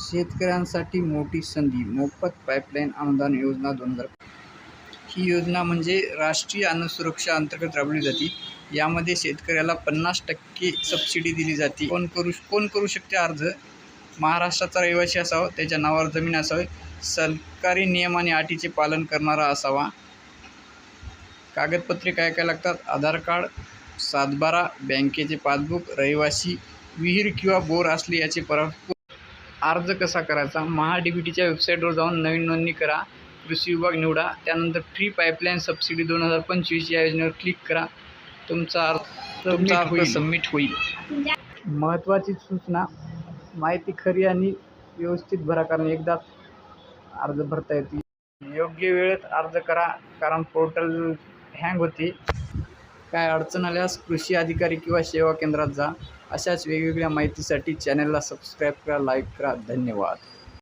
शेतकऱ्यांसाठी मोठी संधी मोफत पाईपलाईन अनुदान योजना दोन हजार ही योजना म्हणजे राष्ट्रीय अन्न सुरक्षा अंतर्गत राबवली जाते. यामध्ये शेतकऱ्याला पन्नास टक्के सबसिडी दिली जाते. कोण करू कोण करू शकते अर्ज? महाराष्ट्राचा रहिवासी असावा त्याच्या नावावर जमीन असावी. सरकारी नियम आणि अटीचे पालन करणारा असावा. कागदपत्रे काय काय लागतात? आधार कार्ड सातबारा बँकेचे पासबुक रहिवासी विहीर किंवा बोर असले याचे पर अर्ज कसा करायचा? महा डी बी टीच्या वेबसाईटवर जाऊन नवीन नोंदणी करा. कृषी विभाग निवडा. त्यानंतर फ्री पाईपलाईन सबसिडी दोन हजार पंचवीस या योजनेवर क्लिक करा. तुमचा अर्ज तुमचा अर्ज सबमिट होईल. महत्त्वाची सूचना. माहिती खरी आणि व्यवस्थित भरा कारण एकदाच अर्ज भरता येते योग्य वेळेत अर्ज करा कारण पोर्टल हँग होते. काय अडचण आल्यास कृषी अधिकारी किंवा सेवा केंद्रात जा. अशाच वेगवेगळ्या माहितीसाठी चॅनलला सबस्क्राईब करा लाईक करा. धन्यवाद.